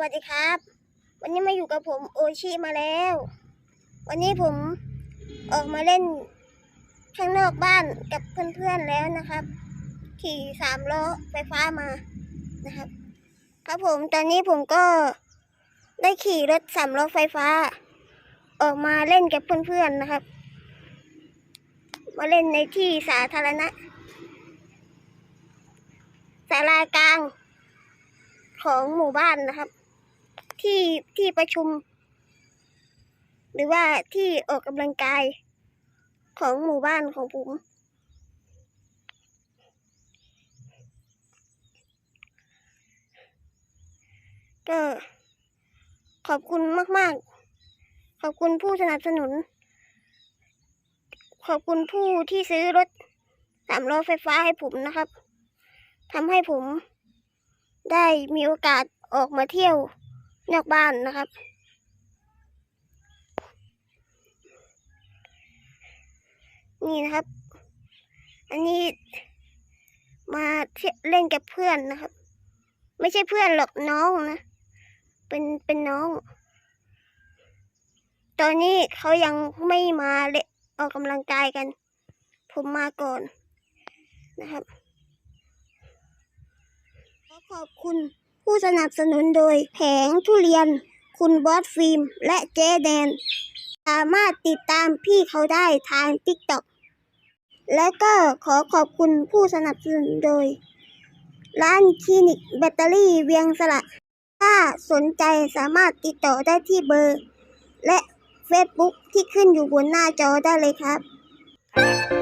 วัสดีครับ วันนี้มาอยู่กับผมโอชิมาแล้ว วันนี้ผมออกมาเล่นข้างนอกบ้านกับเพื่อนๆแล้วนะครับ ขี่สามล้อไฟฟ้ามานะครับ ครับผมตอนนี้ผมก็ได้ขี่รถสามล้อไฟฟ้า ออกมาเล่นกับเพื่อนๆนะครับ มาเล่นในที่สาธารณะศาลากลางของหมู่บ้านนะครับ ที่ที่ประชุม หรือว่าที่ออกกำลังกายของหมู่บ้านของผมก็ขอบคุณมาก ๆ ขอบคุณผู้สนับสนุน ขอบคุณผู้ที่ซื้อรถสามล้อไฟฟ้าให้ผมนะครับทำให้ผมได้มีโอกาสออกมาเที่ยว นอกบ้านนะครับ นี่นะครับ อันนี้มาเล่นกับเพื่อนนะครับ ไม่ใช่เพื่อนหรอกน้องนะ เป็นเป็นน้อง ตอนนี้เขายังไม่มาเลออกกำลังกายกัน ผมมาก่อนนะครับขอขอบคุณ ผู้สนับสนุนโดยแผงทุเรียน คุณบอสฟิล์ม และเจแดน สามารถติดตามพี่เขาได้ทาง TikTok และก็ขอขอบคุณผู้สนับสนุนโดย ร้านคลินิกแบตเตอรี่เวียงสละถ้าสนใจสามารถติดต่อได้ที่เบอร์ และ Facebook ที่ขึ้นอยู่บนหน้าจอได้เลยครับ